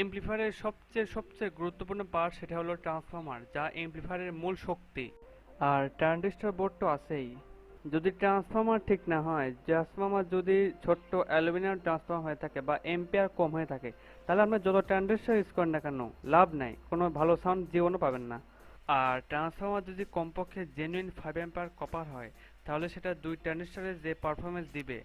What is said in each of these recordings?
এমপ্লিফায়ারের সবচেয়ে সবচেয়ে গুরুত্বপূর্ণ পার্ট সেটা হলো ট্রান্সফর্মার যা এমপ্লিফায়ারের মূল শক্তি। আর ট্রানজিস্টর বোর্ড তো আছেই। যদি ট্রান্সফর্মার ঠিক না হয় ট্রান্সফর্মার যদি ছোট্ট অ্যালুমিনিয়াম ট্রান্সফর্মার হয়ে থাকে বা এম্পিয়ার কম হয়ে থাকে, তাহলে আপনার যত ট্রানজিস্টর ইউজ করেন না কেন, লাভ নাই, কোনো ভালো সাউন্ড জীবনও পাবেন না। আর ট্রান্সফর্মার যদি কমপক্ষে জেনুইন ফাইভ অ্যাম্পার কপার হয়, তাহলে সেটা দুই ট্রানজিস্টরে যে পারফরমেন্স দিবে।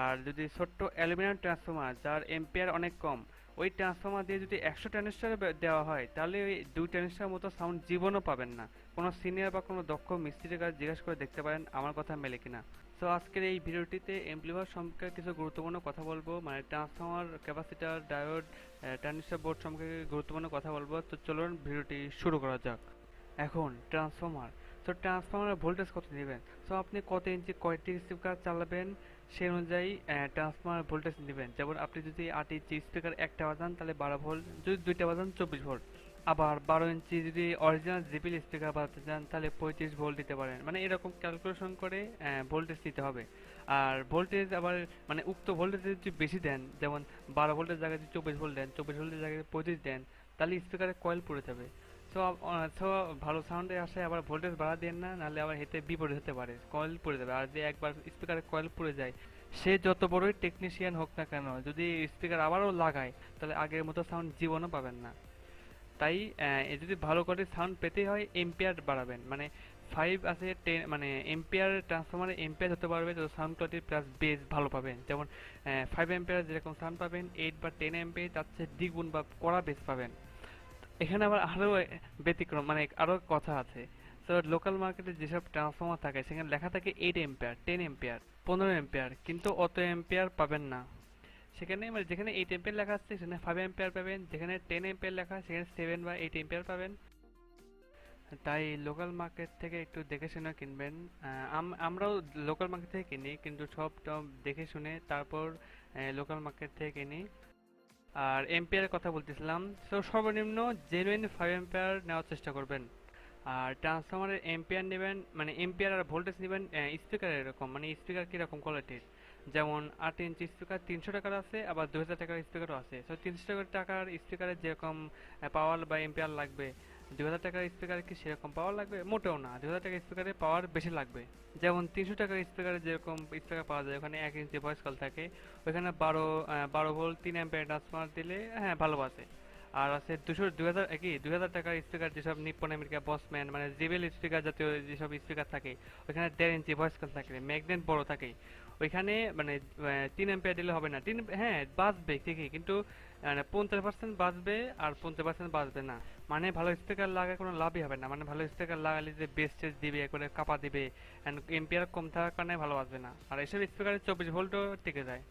আর যদি ছোট্ট অ্যালুমিনিয়াম ট্রান্সফর্মার যার এম্পিয়ার অনেক কম ওই ট্রান্সফর্মার দিয়ে যদি একশো ট্রানজিস্টারে দেওয়া হয়, তাহলে ওই দুই ট্রানজিস্টার মতো সাউন্ড জীবনও পাবেন না। কোনো সিনিয়র বা কোনো দক্ষ মিস্ত্রির কাছে জিজ্ঞাসা করে দেখতে পারেন আমার কথা মেলে কিনা। সো আজকের এই ভিডিওটিতে এমপ্লিফায়ার সম্পর্কে কিছু গুরুত্বপূর্ণ কথা বলব। মানে transformer capacitor diode transistor board সম্পর্কে গুরুত্বপূর্ণ কথা বলব। তো চলুন ভিডিওটি শুরু করা যাক। এখন ট্রান্সফর্মার তো ট্রান্সফর্মারের ভোল্টেজ কত নেবেন? সো আপনি কত ইঞ্চি কয়টি স্পিকার চালাবেন সেই অনুযায়ী ট্রান্সফর্মার ভোল্টেজ নেবেন। যেমন আপনি যদি আট ইঞ্চি স্পিকার একটা বাজান, তাহলে বারো ভোল্ট যদি দুইটা বাজান, চব্বিশ ভোল্ট আবার বারো ইঞ্চি যদি অরিজিনাল জিপিল স্পিকার বাজাতে চান, তাহলে পঁয়ত্রিশ ভোল্ট দিতে পারেন। মানে এরকম ক্যালকুলেশন করে ভোল্টেজ দিতে হবে। আর ভোল্টেজ আবার মানে উক্ত ভোল্টেজ যদি বেশি দেন, যেমন বারো ভোল্টের জায়গায় যদি চব্বিশ ভোল্ট দেন, চব্বিশ ভোল্টের জায়গায় পঁয়ত্রিশ দেন, তাহলে স্পিকারে কয়েল পড়ে যাবে। সো সো ভালো সাউন্ডে আসে, আবার ভোল্টেজ বাড়া দেন না, নাহলে আবার হেতে বিপরীত হতে পারে কয়েল পড়ে যাবে। আর যে একবার স্পিকারে কয়েল পড়ে যায়, সে যত বড়ই টেকনিশিয়ান হোক না কেন, যদি স্পিকার আবারও লাগায়, তাহলে আগের মতো সাউন্ড জীবনও পাবেন না। তাই যদি ভালো করে সাউন্ড পেতে হয় এম্পিয়ার বাড়াবেন। মানে ফাইভ আছে টেন মানে এম্পিয়ার ট্রান্সফরমারে এম্পিয়ার হতে পারবে, তো সাউন্ড কোয়ালিটি প্লাস বেস ভালো পাবেন। যেমন ফাইভ এম্পিয়ার যেরকম সাউন্ড পাবেন এইট বা টেন এম্পিয়ার তার চেয়ে দ্বিগুণ বা কড়া বেস পাবেন। এখানে আবার আরও ব্যতিক্রম মানে আরও কথা আছে। তো লোকাল মার্কেটে যেসব ট্রান্সফর্মার থাকে, সেখানে লেখা থাকে এইট এম্পিয়ার টেন এম্পিয়ার পনেরো এম্পিয়ার কিন্তু অত এম্পিয়ার পাবেন না। সেখানে মানে যেখানে এইট এম্পিয়ার লেখা আছে, সেখানে ফাইভ এম্পিয়ার পাবেন, যেখানে টেন এম্পিয়ার লেখা সেখানে সেভেন বা এইট এম্পিয়ার পাবেন। তাই লোকাল মার্কেট থেকে একটু দেখে শুনে কিনবেন। আমরাও লোকাল মার্কেট থেকে কিনি, কিন্তু সব দেখে শুনে তারপর লোকাল মার্কেট থেকে কিনি। আর এম্পিয়ারের কথা বলতেছিলাম। তো সর্বনিম্ন জেনুইন ফাইভ এম্পিয়ার নেওয়ার চেষ্টা করবেন। আর ট্রান্সফর্মারের এম্পিয়ার নেবেন মানে এম্পিয়ার আর ভোল্টেজ নেবেন স্পিকার এরকম মানে স্পিকার কীরকম কোয়ালিটির যেমন আট ইঞ্চি স্পিকার তিনশো টাকার আছে, আবার দু হাজার টাকার স্পিকারও আছে। তো তিনশো টাকার স্পিকারের যেরকম পাওয়ার বা এম্পিয়ার লাগবে দু হাজার টাকার স্পিকারে কি সেরকম পাওয়ার লাগবে? মোটেও না। দু হাজার টাকার স্পিকারে পাওয়ার বেশি লাগবে। যেমন তিনশো টাকার স্পিকারে যেরকম স্পিকার পাওয়া যায়, ওখানে এক ইঞ্চি ভয়েস কল থাকে, ওইখানে বারো বারো ভোল্ট তিন অ্যাম্পিয়ার ট্রান্সফার দিলে হ্যাঁ ভালো আছে আর আছে দুশো দুই হাজার কি? দুই হাজার টাকার স্পিকার যেসব নিপ্পন আমেরিকা বসম্যান মানে জেবেল স্পিকার জাতীয় যেসব স্পিকার থাকে, ওইখানে দেড় ইঞ্চি ভয়েস কল থাকে ম্যাগনেট বড় থাকে। ওইখানে মানে তিন অ্যাম্পিয়ার দিলে হবে না। তিন হ্যাঁ বাঁচবে ঠিকই, কিন্তু মানে পঞ্চাশ পার্সেন্ট বাঁচবে আর পঞ্চাশ পার্সেন্ট বাঁচবে না। মানে ভালো স্পিকার লাগায় কোনো লাভই হবে না। মানে ভালো স্পিকার লাগালে যে বেস্টেজ দিবে করে কাপা দিবে অ্যান্ড এম্পিয়ার কম থাকার কারণে ভালো বাঁচবে না। আর এসব স্পিকারে চব্বিশ ভোল্টও টিকে যায়।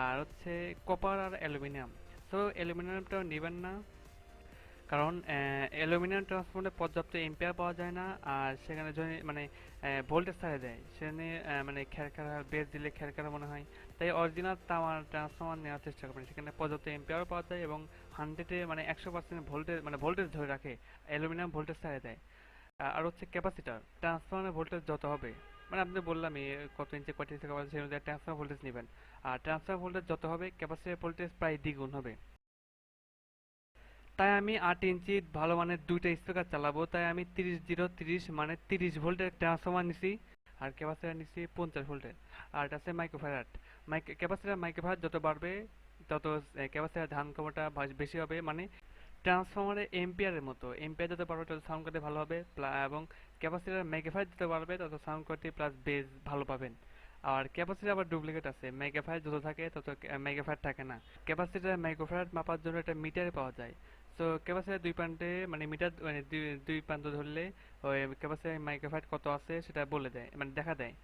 আর হচ্ছে কপার আর অ্যালুমিনিয়াম তো অ্যালুমিনিয়ামটাও নেবেন না। কারণ অ্যালুমিনিয়াম ট্রান্সফর্মারে পর্যাপ্ত এম্পিয়ার পাওয়া যায় না, আর সেখানে যদি মানে ভোল্টেজ ছাড়ে দেয়, সেখানে মানে খেরখারা বেস দিলে খেরখারা মনে হয়। তাই অরিজিনাল তামার ট্রান্সফর্মার নেওয়ার চেষ্টা করবেন, সেখানে পর্যাপ্ত এম্পিয়ারও পাওয়া যায় এবং হান্ড্রেডে মানে একশো পার্সেন্ট ভোল্টেজ মানে ভোল্টেজ ধরে রাখে, অ্যালুমিনিয়াম ভোল্টেজ ছাড়ে দেয়। আর হচ্ছে ক্যাপাসিটার ট্রান্সফর্মারের ভোল্টেজ যত হবে মানে আপনি বললামই, কত ইঞ্চি কত ইঞ্চি সেই অনুযায়ী ট্রান্সফার ভোল্টেজ নেবেন, আর ট্রান্সফার ভোল্টেজ যত হবে ক্যাপাসিটার ভোল্টেজ প্রায় দ্বিগুণ হবে। তাই আমি আট ইঞ্চি ভালো মানের দুইটা স্পিকার চালাবো। তাই আমি তিরিশ জিরো, তিরিশ মানে তিরিশ ভোল্টের ট্রান্সফর্মার নিছি আর ক্যাপাসিটার নিছি পঞ্চাশ ভোল্টের। আর এটা আছে মাইক্রোফ্যারাট মাইক ক্যাপাসিটার মাইক্রোফ্যারাট যত বাড়বে, তত ক্যাপাসিটার ধান কমাটা বেশি হবে। মানে ট্রান্সফর্মারে এম্পিয়ারের মতো। এম্পিয়ার যত বাড়বে, তত সাউন্ড কোয়ালিটি ভালো হবে। এবং ক্যাপাসিটার মাইক্রোফ্যারাট যত বাড়বে, তত সাউন্ড কোয়ালিটি প্লাস বেস ভালো পাবেন। আর ক্যাপাসিটি আবার ডুপ্লিকেট আছে। মেগাফায়ার যত থাকে, তত মেগাফায়ার থাকে না। ক্যাপাসিটার মাইক্রোফ্যারাট মাপার জন্য একটা মিটারে পাওয়া যায়। তো ক্যাপাসিটার দুই প্রান্তে মানে মিটার মানে দুই প্রান্ত ধরলে ওই ক্যাপাসিটার মাইক্রোফাইট কত আছে সেটা বলে দেয় মানে দেখা দেয়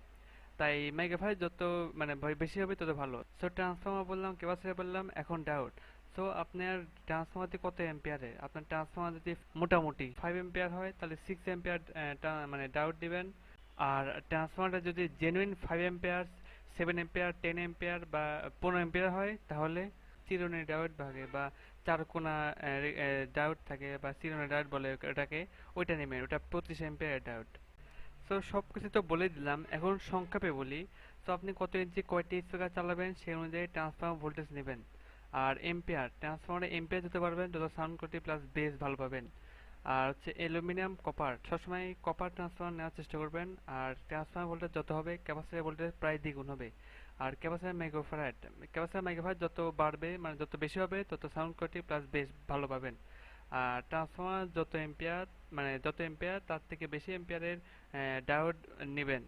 তাই মাইক্রোফাইট যত মানে বেশি হবে তত ভালো সো ট্রান্সফর্মার বললাম ক্যাপাসিটার বললাম এখন ডাউট সো আপনার ট্রান্সফর্মারটি কত এম্পিয়ারের আপনার ট্রান্সফর্মার যদি মোটামুটি ফাইভ এম্পিয়ার হয় তাহলে সিক্স এম্পিয়ার মানে ডাউট দিবেন আর ট্রান্সফর্মারটা যদি genuine five ampere seven ampere ten ampere বা পনেরো এম্পিয়ার হয় তাহলে চিরুনি ডাউট ভাগে বা চারকোনা ডায়োড থাকে বা চিরুনি ডায়োড বলে ওটাকে, ওইটা নেবেন ওটা পঁচিশ এম্পিয়ার ডায়োড। সো সব কিছু তো বলে দিলাম। এখন সংক্ষেপে বলি। তো আপনি কত ইঞ্চি, কয়টি স্পিকার চালাবেন সেই অনুযায়ী ট্রান্সফর্মার ভোল্টেজ নেবেন। আর এম্পিয়ার ট্রান্সফর্মারে এম্পিয়ার দিতে পারবেন, যত সাউন্ড কোয়ালিটি প্লাস বেস ভালো পাবেন। আর হচ্ছে অ্যালুমিনিয়াম কপার সবসময় কপার ট্রান্সফর্মার নেওয়ার চেষ্টা করবেন। আর ট্রান্সফর্মার ভোল্টেজ যত হবে ক্যাপাসিটার ভোল্টেজ প্রায় দ্বিগুণ হবে। আর ক্যাপাসিটার মাইক্রোফ্যারাড ক্যাপাসিটার মাইক্রোফ্যারাড যত বাড়বে মানে যত বেশি হবে, তত সাউন্ড কোয়ালিটি প্লাস বেস ভালো পাবেন। আর ট্রান্সফর্মার যত এম্পিয়ার মানে যত এম্পিয়ার তার থেকে বেশি এম্পিয়ারের ডায়োড নেবেন।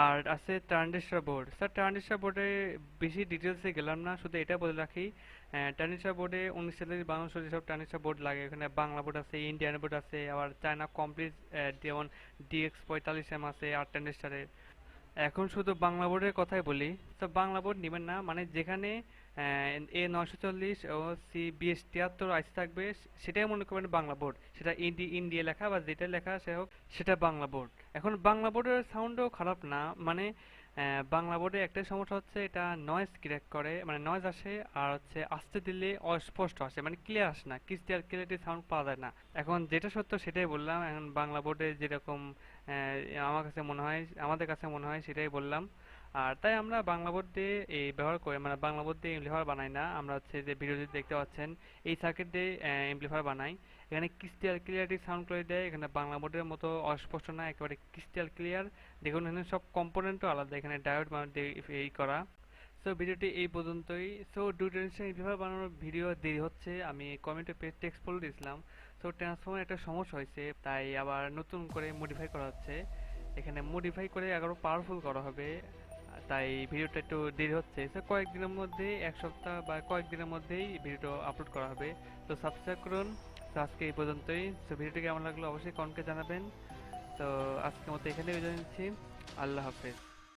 আর আছে ট্রানজিস্টার বোর্ড স্যার ট্রানজিস্টার বোর্ডে বেশি ডিটেলসে গেলাম না, শুধু এটা বলে রাখি ট্রানজিস্টার বোর্ডে উনিশ, চল্লিশ বাংলাদেশ যেসব ট্রানজিস্টার বোর্ড লাগে। এখানে বাংলা বোর্ড আছে ইন্ডিয়ান বোর্ড আছে, আবার চায়না কমপ্লিট যেমন ডিএক্স পঁয়তাল্লিশ এম আছে, আর ট্রানজিস্টারের এখন শুধু বাংলা বোর্ডের কথাই বলি। তো বাংলা বোর্ড নেবেন না মানে যেখানে এ নয়শো চল্লিশ ও সি বিএস তিয়াত্তর আইসি থাকবে সেটাই মনে করবেন বাংলা বোর্ড। সেটা ইন্ডি, ইন্ডিয়া লেখা বা যেটা লেখা সে হোক, সেটা বাংলা বোর্ড। এখন বাংলা বোর্ডের সাউন্ডও খারাপ না মানে বাংলা বোর্ডে একটাই সমস্যা হচ্ছে এটা নয়েজ ক্রিয়েট করে মানে নয়েজ আসে আর হচ্ছে আসতে দিলে অস্পষ্ট আসে মানে ক্লিয়ার আসে না ক্রিস্টাল ক্লিয়ারিটি সাউন্ড পাওয়া যায় না। এখন যেটা সত্য সেটাই বললাম, এখন বাংলা বোর্ডে যেরকম আমার কাছে মনে হয়, আমাদের কাছে মনে হয় সেটাই বললাম। আর তাই আমরা বাংলা বোর্ড দিয়ে এই ব্যবহার করি মানে বাংলা বোর্ড দিয়ে এমপ্লিফায়ার বানাই না। আমরা হচ্ছে যে ভিডিওতে দেখতে পাচ্ছেন, এই সার্কিট দিয়ে এমপ্লিফায়ার বানাই। এখানে ক্রিস্টাল ক্লিয়ারিটি সাউন্ড করে দেয়। এখানে বাংলা বোর্ডের মতো অস্পষ্ট না, একেবারে ক্রিস্টাল ক্লিয়ার দেখুন, এখানে সব কম্পোনেন্টও আলাদা। এখানে ডায়োড এই করা। সো ভিডিওটি এই পর্যন্তই। সো ডু টেনশন এইভাবে বানানোর ভিডিও দেরি হচ্ছে। আমি কমেন্টে পেজ টেক্সট বলে দিয়েছিলাম। সো ট্রান্সফর্মার একটা সমস্যা হয়েছে। তাই আবার নতুন করে মডিফাই করা হচ্ছে। এখানে মডিফাই করে আরও পাওয়ারফুল করা হবে। তাই ভিডিওটা একটু দেরি হচ্ছে। কয়েকদিনের মধ্যে এক সপ্তাহ বা কয়েকদিনের মধ্যেই ভিডিওটা আপলোড করা হবে। তো সাবস্ক্রাইব করুন। তো আজকে এই পর্যন্তই। তো ভিডিওটি কেমন লাগল অবশ্যই কনকে জানাবেন। তো আজকের মতো এখানে বিদায় নিচ্ছি। আল্লাহ হাফেজ।